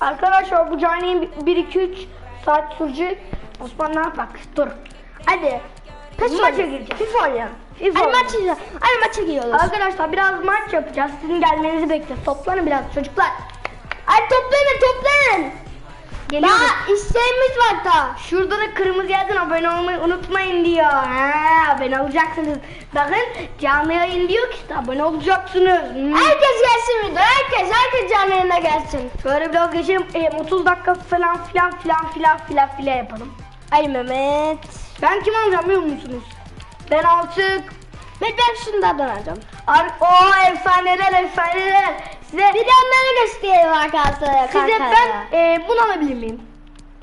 Arkadaşlar bu canlı 1-2-3 saat sürecek. Osman ne yapak? Dur. Hadi. Pes maça oynayalım. gireceğiz. FIFA oynayalım. FIFA Hadi oynayalım. maça, hadi maça gidiyoruz. Arkadaşlar biraz maç yapacağız. Sizin gelmenizi bekliyoruz. Toplanın biraz çocuklar. Hadi toplanın toplanın. Geliyoruz. Daha isteğimiz var da. Şurada da kırmızı yerden abone olmayı unutmayın diyor. Ha, abone olacaksınız. Bakın canlı yayın diyor ki abone olacaksınız. Hmm. Herkes gelsin video. Herkes, herkes canlı yayına gelsin. Şöyle biraz geçelim. E, 30 dakika falan filan filan filan filan filan yapalım. Ay Mehmet. Ben kim alacağım biliyor musunuz? Ben artık Ben, ben şundan alacağım. Ar o efsaneler efsaneler. Size Bir de onları gösterelim arkadaşlar. size ben e, bunu alabilir miyim?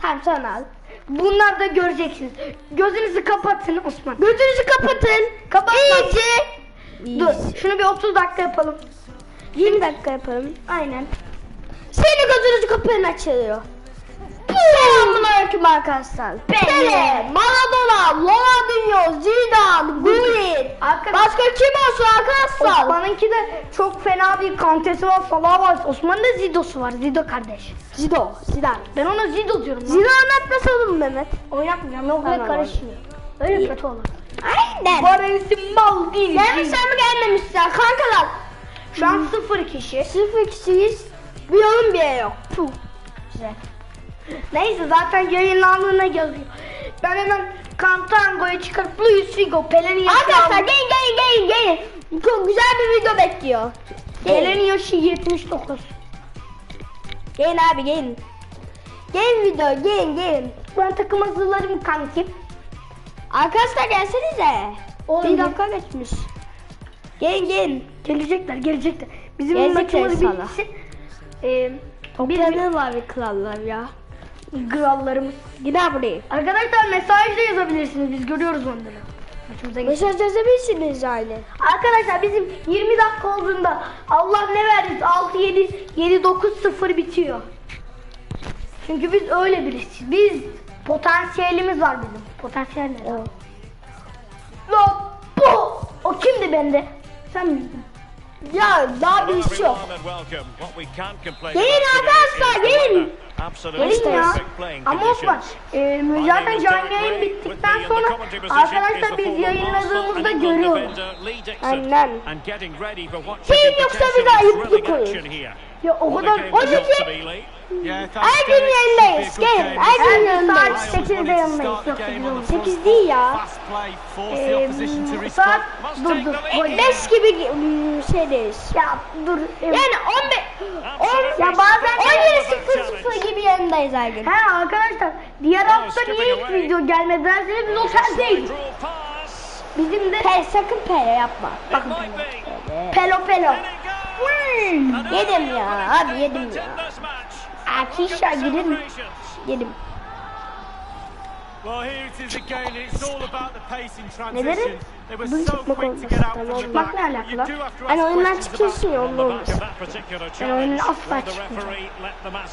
Tamam sen al. Bunlar da göreceksiniz. Gözünüzü kapatın Osman. Gözünüzü kapatın. Kapatma. İyice. Dur. Şunu bir 30 dakika yapalım. 20 dakika yapalım. Aynen. Senin gözünüzü kapatın açılıyor. Selamünaleyküm arkadaşlar. Pele, Maradona, Ronaldinho, Zidane, Gullit. Başka kim olsun arkadaşlar? Osman'ınki de çok fena bir kantesi var, salağı var. Osman'ın da Zido'su var. Zido kardeş. Zido, Zidane. Ben ona Zido diyorum. Zido anlatmasın oğlum Mehmet. Oynatmayacağım. Yok tamam, karışmıyor. Öyle İyi. kötü olur. Aynen. Baresi mal değil. Gelmişler mi gelmemişler kankalar. Şu an sıfır kişi. Sıfır kişiyiz. Bir yorum bile yok. Puh. Güzel. Neyse zaten yayınlandığına yazıyor. Ben hemen Kantango'yu çıkarıp Luis Figo, Pelin'i Arkadaşlar gelin gelin gelin gelin. Çok güzel bir video bekliyor. Gelin. Yaşı 79. Gelin abi gelin. Gelin video gelin gelin. Ben takım hazırlarım kankim. Arkadaşlar gelsenize. Oğlum bir gel. dakika geçmiş. Gelin gelin. Gelecekler, gelecekler. Bizim Gelecekler maçımız bitsin. Ee, bir Toplanırlar bir krallar ya. krallarımız. Gider buraya. Arkadaşlar mesaj da yazabilirsiniz. Biz görüyoruz onları. Maçımıza geç. Mesaj yazabilirsiniz yani. Arkadaşlar bizim 20 dakika olduğunda Allah ne verdiyse 6 7 7 9 0 bitiyor. Çünkü biz öyle birisiz. Biz potansiyelimiz var bizim. Potansiyel ne? Evet. Lan bu o kimdi bende? Sen miydin? Ya daha bir iş yok. Gelin arkadaşlar gelin. Gelin ya. Ama Osman e, zaten canlı yayın bittikten sonra arkadaşlar biz yayınladığımızda görüyorlar. Aynen. Film yoksa bir daha ayıplık olur. Ya o kadar Onun için her gün yayındayız. Gelin her gün yayındayız. saat 8'de yanındayız. Yok 8'de olmaz. 8 değil ya. Ee, saat dur dur. Gol. 5 gibi şeydeyiz. Ya dur. Yani 15 10 Ya bazen 17.00 gibi yayındayız her gün. He arkadaşlar diğer hafta niye hiç video gelmedi derseniz biz o sen değil. Bizim de Pe sakın P yapma. bakın pelo pelo. Yedim ya abi yedim ya. Akişa girin. Yedim. Ne dedim? Bunu çıkmak olmaz. Tamam. Çıkmak ne alakalı? Hani oyundan çıkıyorsun ya onunla olmaz. Ben oyundan asla çıkmayacağım.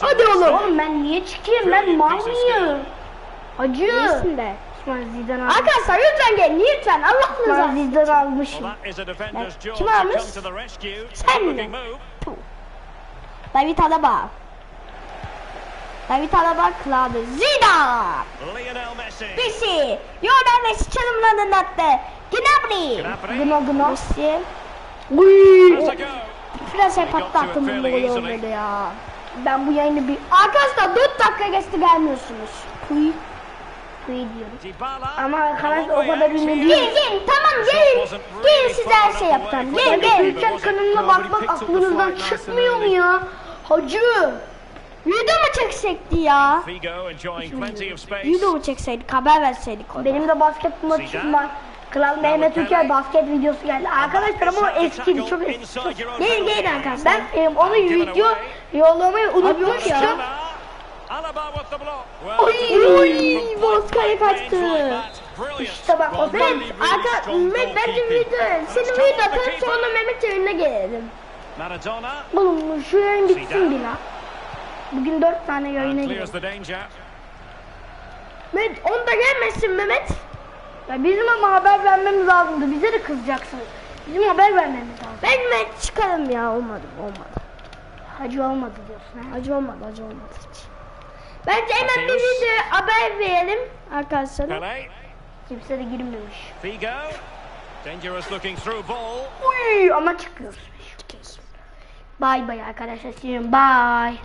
Hadi oğlum. Oğlum ben niye çıkayım ben mal mıyım? Acı. Yesin de. Arkadaşlar lütfen gelin lütfen Allah Osman rızası. Zidane almışım. Kim almış? Sen mi? David Alaba. David Alaba kladı. Zidane. Messi. Jordan Messi çalımlarını attı. Gnabry. Gına gına. Messi. Fransa patlattım bu golü olmadı ya. Ben bu yayını bir Arkadaşlar 4 dakika geçti gelmiyorsunuz. diyorum. Ama arkadaşlar o kadar ünlü Gelin değil. gelin tamam gelin. Gelin size her şey yapacağım. Gelin gelin. Ülker kanalına bakmak aklınızdan çıkmıyor mu ya? Hacı. Video mu çeksekti ya? Video mu çekseydik haber verseydik ona. Benim de basket maçım var. Kral Mehmet Ülker basket videosu geldi. Arkadaşlar ama o eskiydi çok eski. Gelin gelin arkadaşlar. Ben e, onu video yollamayı unutmuştum. Oy oy Bozkaya kaçtı. İşte bak o Mehmet, arka, Mehmet bence video, senin video atalım sonra Mehmet yayına gelelim. Oğlum şu yayın bitsin bir la. Bugün dört tane yayına giriyor. Mehmet onu da gelmesin Mehmet. Ya bizim ama haber vermemiz lazımdı. Bize de kızacaksınız. Bizim haber vermemiz lazım. Ben Mehmet çıkalım ya olmadı olmadı. Acı olmadı diyorsun ha. Acı olmadı, acı olmadı hiç. Bence hemen bir video haber verelim arkadaşlar. Kimse de girmemiş. Figo. Dangerous looking through ball. Uy ama çıkıyoruz. Bay bay arkadaşlar. Bye.